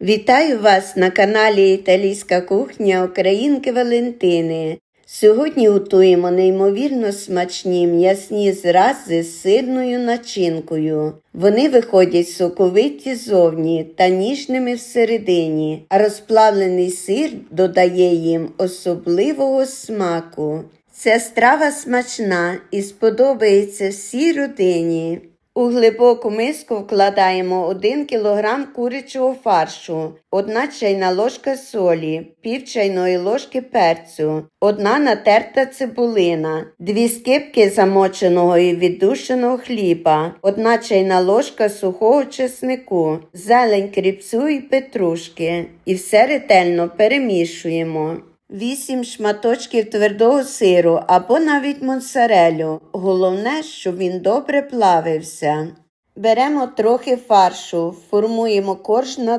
Вітаю вас на каналі Італійська кухня Українки Валентини. Сьогодні готуємо неймовірно смачні м'ясні зрази з сирною начинкою. Вони виходять соковиті зовні та ніжними всередині, а розплавлений сир додає їм особливого смаку. Ця страва смачна і сподобається всій родині. У глибоку миску вкладаємо 1 кг курячого фаршу, 1 чайна ложка солі, пів чайної ложки перцю, 1 натерта цибулина, 2 скибки замоченого і віддушеного хліба, 1 чайна ложка сухого чеснику, зелень кріпсу і петрушки. І все ретельно перемішуємо. 8 шматочків твердого сиру або навіть моцарелю. Головне, щоб він добре плавився. Беремо трохи фаршу, формуємо корж на